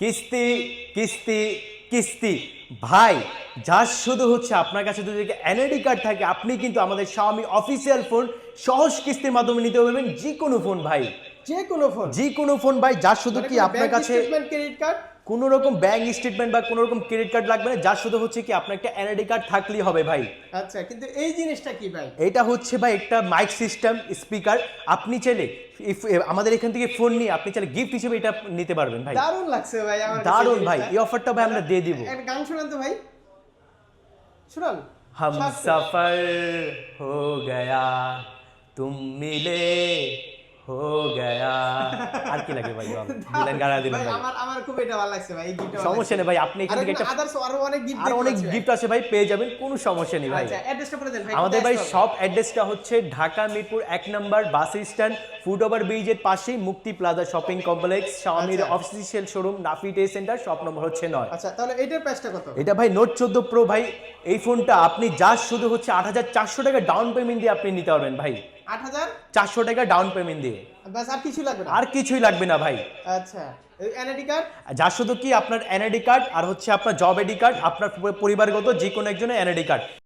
কিস্তি কিস্তি কিস্তি। ভাই যা শুধু হচ্ছে আপনার কাছে যদি এনআইডি কার্ড থাকে আপনি কিন্তু আমাদের স্বামী অফিসিয়াল ফোন সহজ কিস্তির মাধ্যমে নিতে পারবেন যে কোনো ফোন ভাই। যে কোনো ফোন যে কোনো ফোন ভাই যা শুধু কি আপনার কাছে ক্রেডিট কার্ড কোনো রকম ব্যাংক স্টেটমেন্ট বা কোনো রকম ক্রেডিট কার্ড লাগবে না যার শুধু হচ্ছে কি আপনার একটা এনআইডি কার্ড থাকলেই হবে ভাই। আচ্ছা কিন্তু এই জিনিসটা কি ভাই? এটা হচ্ছে ভাই একটা মাইক সিস্টেম স্পিকার আপনি চাইলে আমাদের এখান থেকে ফোন নিয়ে আপনি চাইলে গিফট হিসেবে এটা নিতে পারবেন ভাই। দারুণ লাগছে ভাই আমার দারুণ ভাই এই অফারটা ভাই আমরা দিয়ে দিব। এক গান শোনান তো ভাই। শোনান। হাম সফর হো গয়া তুম মিলে হো গয়া। আর কি লাগে ভাই দিলেন গানা দিলেন ভাই, আমার আমার খুব এটা ভালো লাগছে ভাই এই সমস্যা নেই ভাই আপনি এখান থেকে একটা আদার্স আরও অনেক গিফট আর অনেক গিফট আছে ভাই পেয়ে যাবেন কোনো সমস্যা নেই ভাই। আচ্ছা অ্যাড্রেসটা বলে দেন ভাই আমাদের ভাই সব অ্যাড্রেসটা হচ্ছে ঢাকা মিরপুর এক নম্বর বাস স্ট্যান্ড ফুট ওভার ব্রিজের পাশে Mukti plaza shopping complex শাওমির। Official showroom Nafi day center shop নম্বর হচ্ছে নয়। আচ্ছা তাহলে এইটার প্রাইসটা কত? এটা ভাই নোট চোদ্দ প্রো ভাই এই ফোনটা আপনি যা শুধু হচ্ছে আট হাজার চারশো টাকা ডাউন পেমেন্ট দিয়ে আপনি নিতে পারবেন ভাই। আট হাজার? চারশো টাকা ডাউন পেমেন্ট দিয়ে। বাস আর কিছুই লাগবে না। আর কিছুই লাগবে না ভাই। আচ্ছা এনআইডি কার্ড যা শুধু কি আপনার এনআইডি কার্ড আর হচ্ছে আপনার জব আইডি কার্ড আপনার পরিবারগত যে কোনো একজনের এনআইডি কার্ড